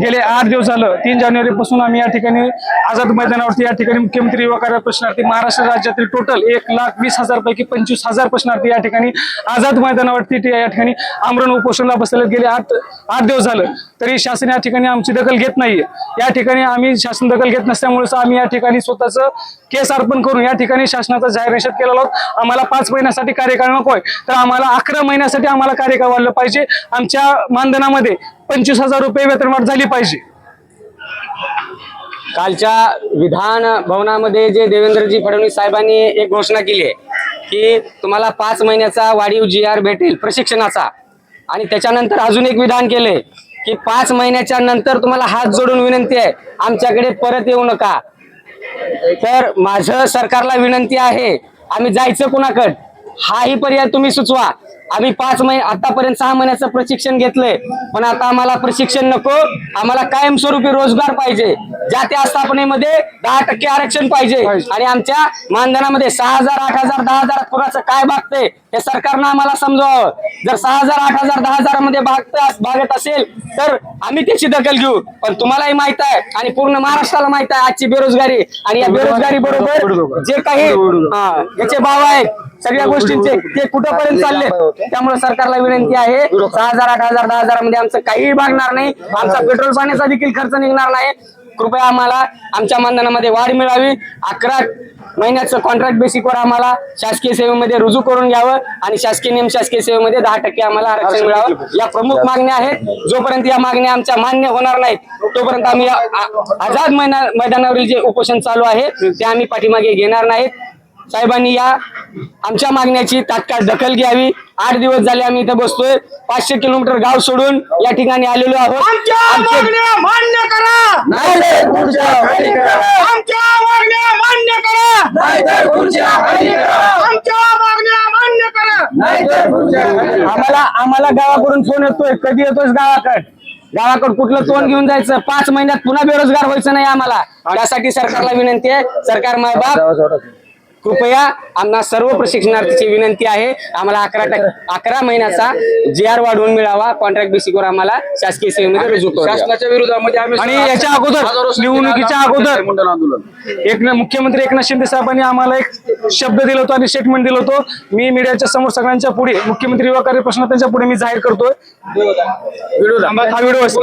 गेले आठ दिवस झालं. तीन जानेवारी पासून आम्ही या ठिकाणी आझाद मैदानावरती या ठिकाणी मुख्यमंत्री युवा कार्य प्रश्नार्थी महाराष्ट्र राज्यातील टोटल एक लाख वीस हजार पैकी पंचवीस हजार प्रश्नार्थी या ठिकाणी आझाद मैदानावरती या ठिकाणी आमरण उपोषणला बसलेले गेले आठ आठ दिवस झालं. तरी शासन या ठिकाणी आमची दखल घेत नाहीये. या ठिकाणी आम्ही शासन दखल घेत नसल्यामुळेच आम्ही या ठिकाणी स्वतःचं केस अर्पण करून या ठिकाणी शासनाचा जाहीर निषेध केलेला आहोत. आम्हाला पाच महिन्यासाठी कार्यकाळ नकोय तर आम्हाला अकरा महिन्यासाठी आम्हाला कार्यकाळ वाढलं पाहिजे. आमच्या मानधनामध्ये पंचवीस हजार रुपये वेतनवाढ झाली पाहिजे. कालच्या विधान भवनामध्ये जे देवेंद्रजी फडणवीस साहेबांनी एक घोषणा केली आहे की तुम्हाला पाच महिन्याचा वाढीव जी आर भेटेल प्रशिक्षणाचा. आणि त्याच्यानंतर अजून एक विधान केले की पाच महिन्याच्या नंतर तुम्हाला हात जोडून विनंती आहे आमच्याकडे परत येऊ नका. तर माझं सरकारला विनंती आहे आम्ही जायचं कुणाकड? हाही पर्याय तुम्ही सुचवा. आम्ही पाच महिने आतापर्यंत सहा महिन्याचं प्रशिक्षण घेतलंय. पण आता आम्हाला प्रशिक्षण नको. आम्हाला कायमस्वरूपी रोजगार पाहिजे. ज्या त्या स्थापनेमध्ये दहा टक्के आरक्षण पाहिजे. आणि आमच्या मानधनामध्ये सहा हजार आठ हजार दहा हजार कोणाचं काय भागतंय हे सरकारनं आम्हाला समजावं. जर सहा हजार आठ हजार दहा हजारामध्ये भागत भागत असेल तर आम्ही त्याची दखल घेऊ. पण तुम्हालाही माहीत आहे आणि पूर्ण महाराष्ट्राला माहीत आहे आजची बेरोजगारी. आणि या बेरोजगारी बरोबर जे काही याचे भाव आहेत. सगळ्या गोष्टींचे ते कुठंपर्यंत चालले? त्यामुळे सरकारला विनंती आहे सहा हजार आठ हजार दहा हजारामध्ये आमचं काहीही भागणार नाही. आमचा पेट्रोल पाण्याचा देखील खर्च निघणार नाही. कृपया आम्हाला आमच्या मानधनामध्ये वाढ मिळावी. अकरा महिन्याचं कॉन्ट्रॅक्ट बेसिकवर आम्हाला शासकीय सेवेमध्ये रुजू करून घ्यावं आणि शासकीय नियम शासकीय सेवेमध्ये दहा टक्के आम्हाला आरक्षण मिळावं. या प्रमुख मागण्या आहेत. जोपर्यंत या मागण्या आमच्या मान्य होणार नाहीत तोपर्यंत आम्ही आझाद मैदान मैदानावरील जे उपोषण चालू आहे ते आम्ही पाठीमागे घेणार नाहीत. साहेबांनी या आमच्या मागण्याची तात्काळ दखल घ्यावी. आठ दिवस झाले आम्ही इथे बसतोय. पाचशे किलोमीटर गाव सोडून या ठिकाणी आलेलो आहोत. आम्हाला आम्हाला गावाकडून फोन येतोय. कधी येतोय गावाकड? गावाकडे कुठलं तोंड घेऊन जायचं? पाच महिन्यात पुन्हा बेरोजगार व्हायचं नाही आम्हाला. त्यासाठी सरकारला विनंती आहे. सरकार मायबाप कृपया आम्हाला सर्व प्रशिक्षणार्थीची विनंती आहे. आम्हाला अकरा टक्के अकरा महिन्याचा जी आर वाढवून मिळावा. कॉन्ट्रॅक्ट बेसिकवर आम्हाला शासकीय सेवेमध्ये रुजू करू. शासनाच्या विरोधामध्ये आम्ही आणि याच्या अगोदर निवडणुकीच्या अगोदर एक न- मुख्यमंत्री एकनाथ शिंदे साहेबांनी आम्हाला एक शब्द दिला होता आणि स्टेटमेंट दिलं होतं. मी मीडियाच्या समोर सगळ्यांच्या पुढे मुख्यमंत्री युवा कार्य प्रश्न त्यांच्या पुढे मी जाहीर करतोय. हा व्हिडिओ असेल.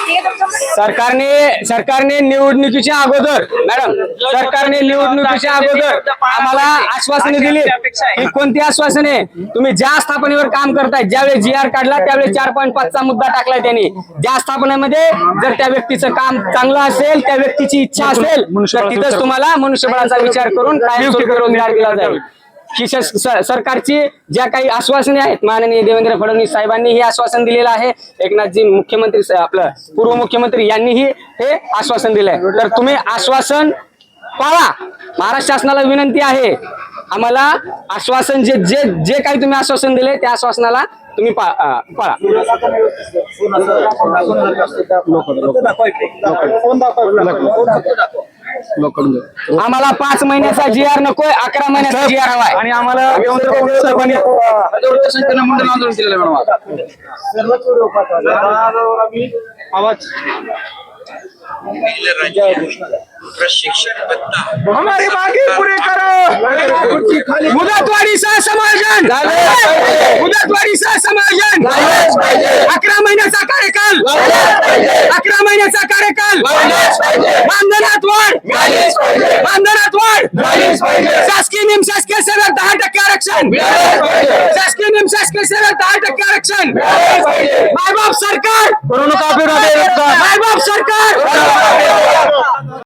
सरकारने सरकारने निवडणुकीच्या अगोदर मॅडम सरकारने निवडणुकीच्या अगोदर आम्हाला आश्वासने दिली ही कोणती आश्वासने तुम्ही ज्या स्थापनेवर काम करताय ज्यावेळेस जी आर काढला त्यावेळेस चार पॉईंट पाचचा मुद्दा टाकलाय त्यांनी. ज्या स्थापनेमध्ये जर त्या व्यक्तीचं काम चांगलं असेल त्या व्यक्तीची इच्छा असेल तर तिथंच तुम्हाला मनुष्यबळाचा विचार करून काय दिला जाईल. ही स- सरकारची ज्या काही आश्वासने आहेत माननीय देवेंद्र फडणवीस साहेबांनी हे आश्वासन दिलेलं आहे. एकनाथजी मुख्यमंत्री स- आपलं पूर्व मुख्यमंत्री यांनीही हे आश्वासन दिलंय. तर तुम्ही आश्वासन पाळा. महाराष्ट्र शासनाला विनंती आहे. आम्हाला आश्वासन जे जे जे काही तुम्ही आश्वासन दिले त्या आश्वासनाला तुम्ही पाळा. आम्हाला पाच महिन्याचा जी आर नकोय अकरा महिन्याचा जी आर हवाय. आणि आम्हाला आवाज प्रशिक्षण भत्ता हमारी मांगे पूरी करो. मुदतवाढीचा समायोजन. मुदतवाढीचा समायोजन. अकरा महिन्याचा कार्यकाल. अकरा महिन्याचा कार्यकाल. मानधनात वाढ! मानधनात वाढ! शासकीय निम शासकीय सेवेत दहा टक्के आरक्षण! शासकीय निम शासकीय सेवेत दहा टक्के आरक्षण! मायबाप सरकार! मायबाप सरकार!